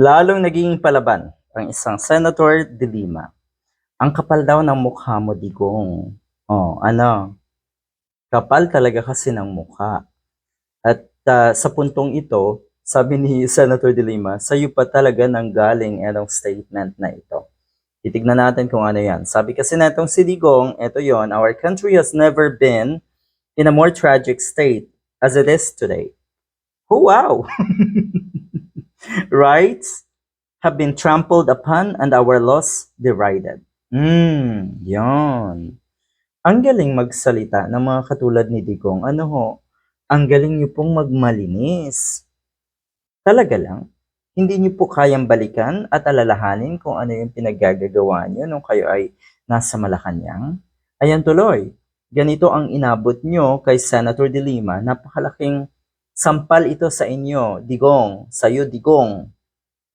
Lalong naging palaban ang isang Senator de Lima. Ang kapal daw ng mukha mo, Digong. Oh, ano? Kapal talaga kasi ng mukha. At ah, sa puntong ito, sabi ni Senator de Lima, sa'yo pa talaga nang galing itong statement na ito. Titignan natin kung ano yan. Sabi kasi na itong si Digong, ito yon our country has never been in a more tragic state as it is today. Oh, wow! Rights have been trampled upon and our laws derided. Hmm, yon. Ang galing magsalita ng mga katulad ni Digong. Ano ho? Ang galing niyo pong magmalinis. Talaga lang. Hindi niyo po kayang balikan at alalahanin kung ano yung pinaggagawa niyo nung kayo ay nasa Malacanang. Ayan tuloy. Ganito ang inabot niyo kay Senator De Lima. Napakalaking sampal ito sa inyo, Digong. Sa'yo, Digong.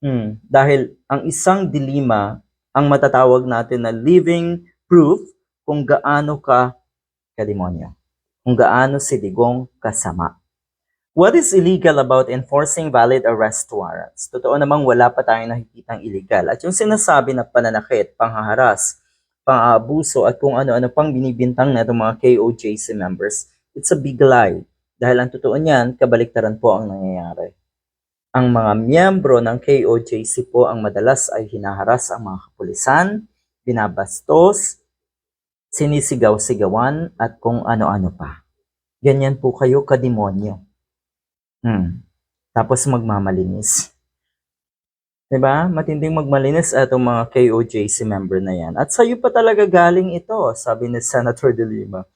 Hmm, dahil ang isang dilima ang matatawag natin na living proof kung gaano ka kademonyo. Kung gaano si Digong kasama. What is illegal about enforcing valid arrest warrants? Totoo namang wala pa tayong nakikitang illegal. At yung sinasabi na pananakit, panghaharas, pang-aabuso at kung ano-ano pang binibintang na itong mga KOJC members, it's a big lie. Dahil ang totoo niyan, kabaliktaran po ang nangyayari. Ang mga miyembro ng KOJC po ang madalas ay hinaharas ang mga kapulisan, binabastos, sinisigaw-sigawan at kung ano-ano pa. Ganyan po kayo kademonyo. Hmm. Tapos magmamalinis. 'Di ba? Matinding magmalinis atong mga KOJC member na yan. At sa'yo pa talaga galing ito, sabi ni Senator De Lima.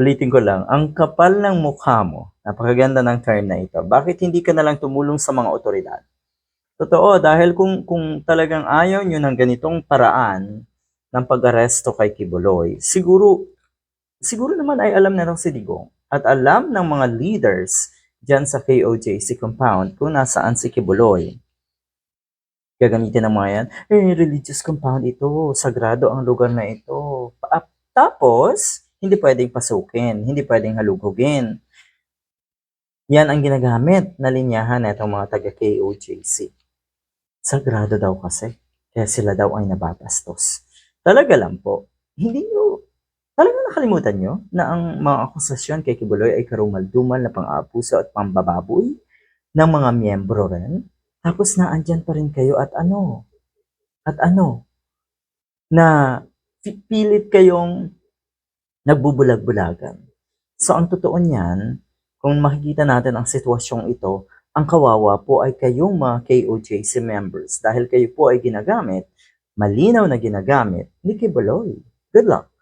Ulitin ko lang, ang kapal ng mukha mo, napakaganda ng term na ito, bakit hindi ka na lang tumulong sa mga otoridad? Totoo, dahil kung, kung talagang ayaw nyo ng ganitong paraan ng pag-aresto kay Kibuloy, siguro, siguro naman ay alam na rin si Digong at alam ng mga leaders dyan sa KOJC compound kung nasaan si Kibuloy. Gagamitin ng mga yan, eh, religious compound ito, sagrado ang lugar na ito. Pa- Tapos, hindi pwedeng pasukin, hindi pwedeng halugugin. Yan ang ginagamit na linyahan na itong mga taga-KOJC. Sagrado daw kasi, kaya sila daw ay nababastos. Talaga lang po, hindi nyo, talaga nakalimutan nyo na ang mga akusasyon kay Kibuloy ay karumaldumal na pang-aabuso at pambababoy ng mga miyembro rin. Tapos naandyan pa rin kayo at ano, at ano, na pi- pilit kayong nagbubulag-bulagan. So ang totoo niyan, kung makikita natin ang sitwasyong ito, ang kawawa po ay kayong mga KOJC members dahil kayo po ay ginagamit, malinaw na ginagamit ni Kibuloy. Good luck!